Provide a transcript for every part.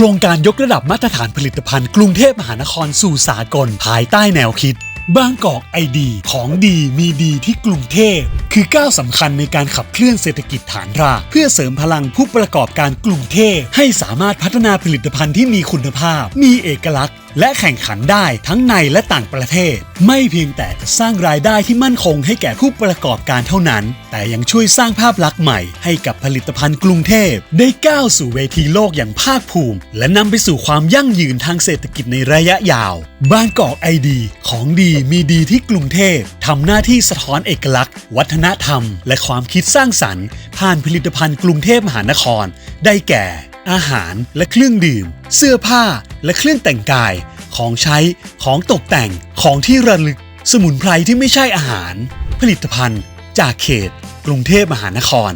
ครงการยกระดับมาตรฐานผลิตภัณฑ์กรุงเทพมหานครสู่สากลภายใต้แนวคิด บางกอกไอดี ของดีมีดีที่กรุงเทพ คือก้าวสำคัญในการขับเคลื่อนเศรษฐกิจฐานรากเพื่อเสริมพลังผู้ประกอบการกรุงเทพให้สามารถพัฒนาผลิตภัณฑ์ที่มีคุณภาพ มีเอกลักษณ์ และแข่งขันได้ทั้งในและต่างประเทศ ไม่เพียงแต่จะสร้างรายได้ที่มั่นคงให้แก่ผู้ประกอบการเท่านั้น แต่ยังช่วยสร้างภาพลักษณ์ใหม่ให้กับผลิตภัณฑ์กรุงเทพ ได้ก้าวสู่เวทีโลกอย่างภาคภูมิ และนำไปสู่ความยั่งยืนทางเศรษฐกิจในระยะยาวบางกอกไอดี ของดีมีดีที่กรุงเทพทำหน้าที่สะท้อนเอกลักษณ์ วัฒนธรรม และความคิดสร้างสรรค์ ผ่านผลิตภัณฑ์กรุงเทพมหานคร ได้แก่ อาหารและเครื่องดื่ม เสื้อผ้าและเครื่องแต่งกาย ของใช้ของตกแต่งของที่ระลึก สมุนไพรที่ไม่ใช่อาหาร ผลิตภัณฑ์ จากเขต กรุงเทพมหานคร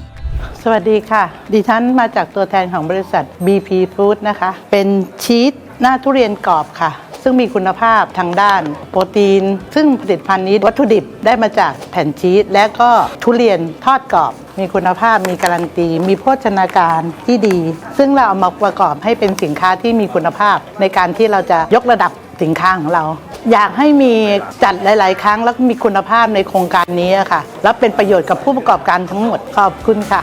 สวัสดีค่ะ ดิฉันมาจากตัวแทนของบริษัท BP Food นะคะ เป็นชีสหน้าทุเรียนกรอบค่ะ ซึ่งมีคุณภาพทางด้าน โปรตีน ซึ่งผลิตภัณฑ์นี้วัตถุดิบได้มาจากแผ่นชีสและก็ทุเรียนทอดกรอบ มีคุณภาพมีการันตี มีโภชนาการที่ดี ซึ่งเราเอามาประกอบให้เป็นสินค้าที่มีคุณภาพ ในการที่เราจะยกระดับสินค้าของเรา อยากให้มีจัดหลาย ๆ ครั้งแล้วมีคุณภาพในโครงการนี้ค่ะ แล้วเป็นประโยชน์กับผู้ประกอบการทั้งหมดขอบคุณค่ะ